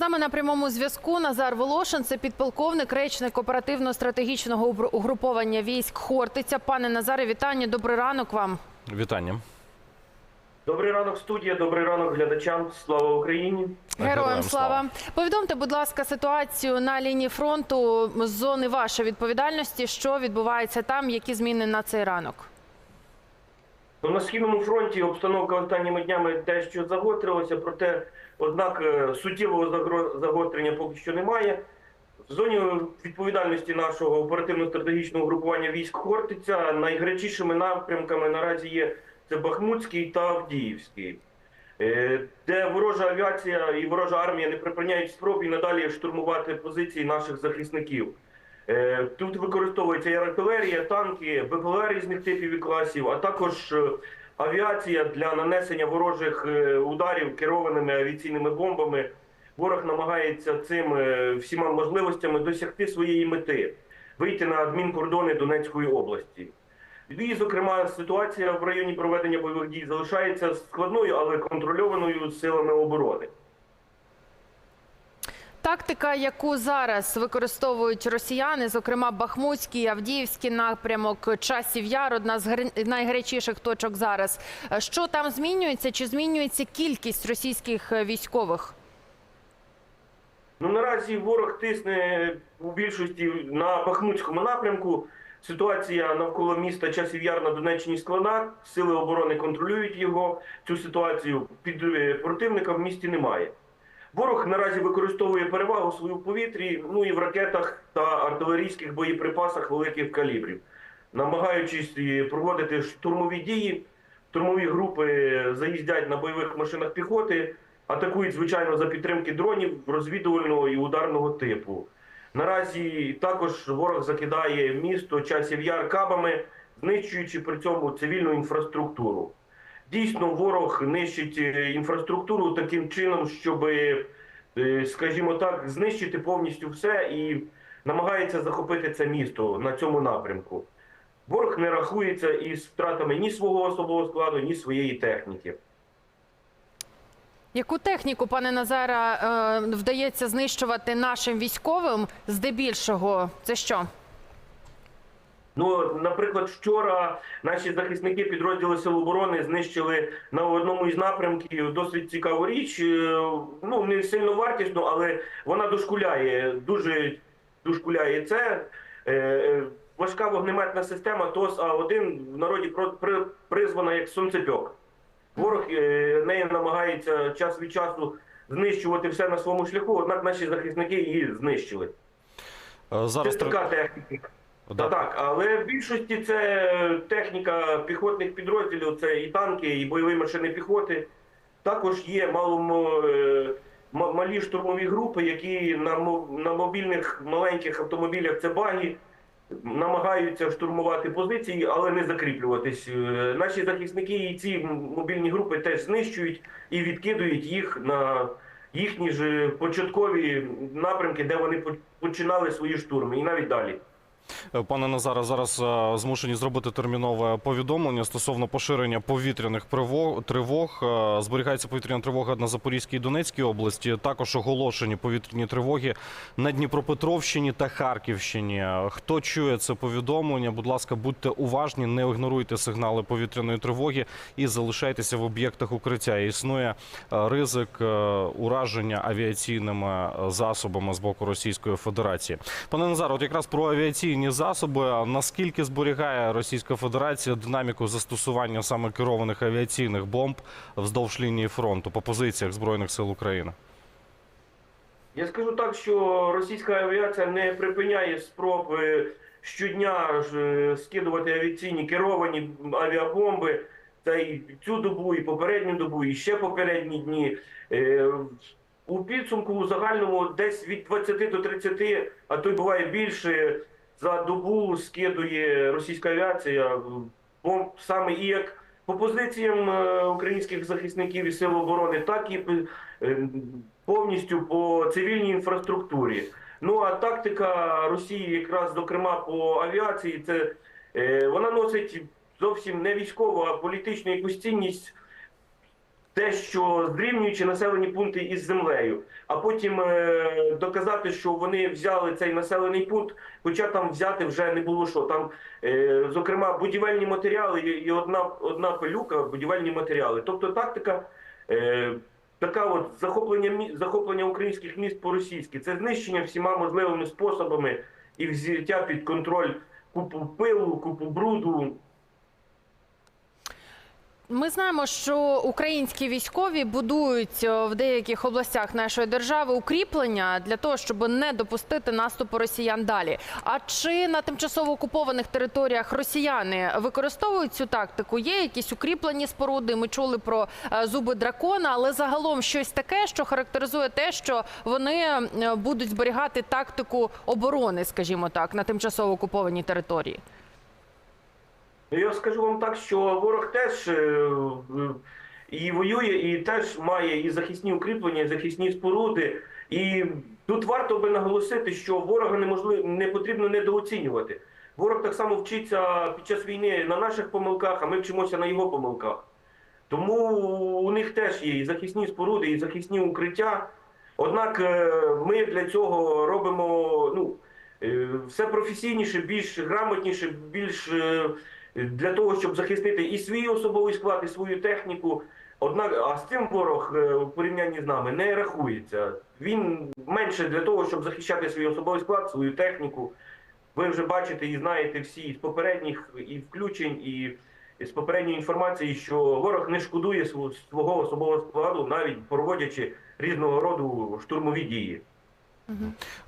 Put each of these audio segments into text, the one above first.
З нами на прямому зв'язку Назар Волошин, це підполковник, речник оперативно-стратегічного угруповання військ Хортиця. Пане Назаре, вітання. Добрий ранок вам. Вітання. Добрий ранок, студія. Добрий ранок глядачам. Слава Україні. Героям слава. Повідомте, будь ласка, ситуацію на лінії фронту з зони вашої відповідальності. Що відбувається там? Які зміни на цей ранок? Ну, на східному фронті обстановка останніми днями дещо загострилася, проте однак е, суттєвого загострення поки що немає. В зоні відповідальності нашого оперативно-стратегічного групування військ Хортиця найгарячішими напрямками наразі є це Бахмутський та Авдіївський, е, де ворожа авіація і ворожа армія не припиняють спроб і надалі штурмувати позиції наших захисників. Е, Тут використовується і артилерія, танки, БПЛА різних типів і класів, а також авіація для нанесення ворожих е, ударів керованими авіаційними бомбами. Ворог намагається цим е, всіма можливостями досягти своєї мети вийти на адмінкордони Донецької області. І, зокрема, ситуація в районі проведення бойових дій залишається складною, але контрольованою силами оборони. Тактика, яку зараз використовують росіяни, зокрема Бахмутський, Авдіївський напрямок, часів яр, одна з найгарячіших точок зараз. Що там змінюється? Чи змінюється кількість російських військових? Ну наразі ворог тисне у більшості на Бахмутському напрямку. Ситуація навколо міста Часів Яр на Донеччині складна. Сили оборони контролюють його. Цю ситуацію під е, противника в місті немає. Ворог наразі використовує перевагу свою в повітрі, ну і в ракетах та артилерійських боєприпасах великих калібрів, намагаючись е, проводити штурмові дії. Штурмові групи заїздять на бойових машинах піхоти, атакують звичайно за підтримки дронів розвідувального і ударного типу. Наразі також ворог закидає місто часів яр кабами, знищуючи при цьому цивільну інфраструктуру. Дійсно, ворог нищить е, інфраструктуру таким чином, щоб, е, скажімо так, знищити повністю все і намагається захопити це місто на цьому напрямку. Ворог не рахується із втратами ні свого особового складу, ні своєї техніки. Яку техніку, пане Назара, е, вдається знищувати нашим військовим? Здебільшого, це що? Ну, наприклад, вчора наші захисники підрозділи Сил оборони знищили на одному із напрямків досить цікаву річ. Е, Ну не сильно вартісну, але вона дошкуляє, дуже дошкуляє це. Е, е, Важка вогнеметна система ТОС А1 в народі призвана як сонцепьок. Ворог нею намагається час від часу знищувати все на своєму шляху, однак наші захисники її знищили. Зараз Це така техніка. Так, так, але в більшості це техніка піхотних підрозділів, це і танки, і бойові машини піхоти. Також є мало е, малі штурмові групи, які на, на мобільних маленьких автомобілях це баги, намагаються штурмувати позиції, але не закріплюватись. Е, Наші захисники і ці мобільні групи теж знищують і відкидують їх на їхні ж початкові напрямки, де вони починали свої штурми, і навіть далі. Е, Пане Назаре, зараз е, змушені зробити термінове повідомлення стосовно поширення повітряних тривог. Е, Зберігається повітряна тривога на Запорізькій і Донецькій області. Також оголошені повітряні тривоги на Дніпропетровщині та Харківщині. Хто чує це повідомлення? Будь ласка, будьте уважні, не ігноруйте сигнали повітряної тривоги і залишайтеся в об'єктах укриття. Існує ризик ураження авіаційними засобами з боку Російської Федерації. Пане Назаре, от якраз про авіаційні засоби. Наскільки зберігає Російська Федерація динаміку застосування саме керованих авіаційних бомб вздовж лінії фронту по позиціях збройних сил України? Я скажу так, що російська авіація не припиняє спроб е, щодня е, скидувати авіаційні керовані авіабомби. Це і цю добу, і попередню добу, і ще попередні дні. Е, У підсумку у загальному десь від 20 до 30, а то й буває більше, за добу скидує російська авіація бомб саме і як по позиціям е, українських захисників і сил оборони, так і е, повністю по цивільній інфраструктурі. Ну а тактика Росії, якраз зокрема по авіації, це е, вона носить зовсім не військову, а політичну якусь цінність. Те, що зрівнюючи населені пункти із землею, а потім е, доказати, що вони взяли цей населений пункт, хоча там взяти вже не було що. Там, е, зокрема, будівельні матеріали і одна, одна пилюка, будівельні матеріали. Тобто тактика. Е, Така от захоплення захоплення українських міст по-російськи це знищення всіма можливими способами і взяття під контроль купу пилу, купу бруду. Ми знаємо, що українські військові будують е, в деяких областях нашої держави укріплення для того, щоб не допустити наступу росіян далі. А чи на тимчасово окупованих територіях росіяни використовують цю тактику? Є якісь укріплені споруди? Ми чули про е, зуби дракона, але загалом щось таке, що характеризує те, що вони е, будуть зберігати тактику оборони, скажімо так, на тимчасово окупованій території. Я скажу вам так, що ворог теж е, е, і воює, і теж має і захисні укріплення, і захисні споруди. І тут варто би наголосити, що ворога неможливо не потрібно недооцінювати. Ворог так само вчиться під час війни на наших помилках, а ми вчимося на його помилках. Тому у них теж є і захисні споруди, і захисні укриття. Однак е, ми для цього робимо ну, все професійніше, більш грамотніше, більш для того, щоб захистити і свій особовий склад, і свою техніку. Однак, а з цим ворог е, в порівнянні з нами не рахується. Він менше для того, щоб захищати свій особовий склад, свою техніку. Ви вже бачите і знаєте всі з попередніх і включень, і з попередньої інформації, що ворог не шкодує свого особового складу, навіть проводячи різного роду штурмові дії.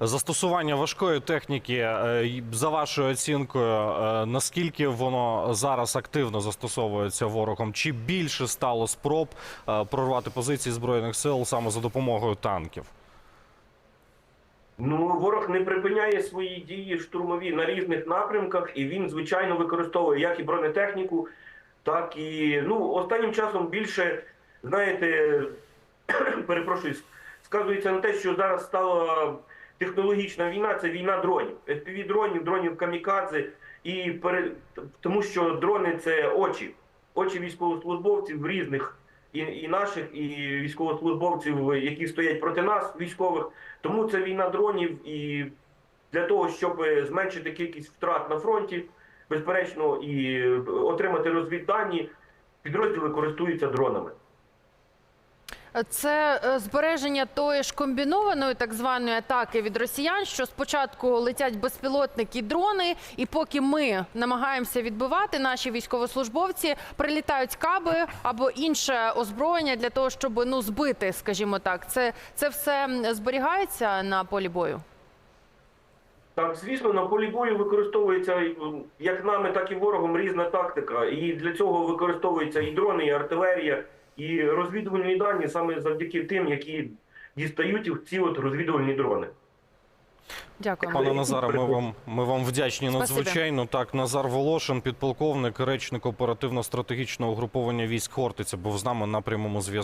Застосування важкої техніки, е, за вашою оцінкою, е, наскільки воно зараз активно застосовується ворогом? Чи більше стало спроб е, прорвати позиції збройних сил саме за допомогою танків? Ну, ворог не припиняє свої дії штурмові на різних напрямках, і він, звичайно, використовує як і бронетехніку, так і ну, останнім часом більше, знаєте, перепрошую, сказується на те, що зараз стала технологічна війна, це війна дронів. fpv дронів, дронів камікадзе, і пере... тому що дрони це очі, очі військовослужбовців різних. І, і наших, і військовослужбовців, які стоять проти нас, військових. Тому це війна дронів, і для того, щоб зменшити кількість втрат на фронті, безперечно, і отримати розвіддані, підрозділи користуються дронами. Це е, збереження тої ж комбінованої так званої атаки від росіян, що спочатку летять безпілотники дрони, і поки ми намагаємося відбивати, наші військовослужбовці прилітають каби або інше озброєння для того, щоб ну збити, скажімо так. Це, це все зберігається на полі бою. Так, звісно, на полі бою використовується як нами, так і ворогом різна тактика. І для цього використовуються і дрони, і артилерія, і розвідувальні дані саме завдяки тим, які дістають ці от розвідувальні дрони. Дякую. Пане Назаре, ми вам ми вам вдячні надзвичайно. Так, Назар Волошин, підполковник, речник оперативно-стратегічного угруповання військ Хортиця, був з нами на прямому зв'язку.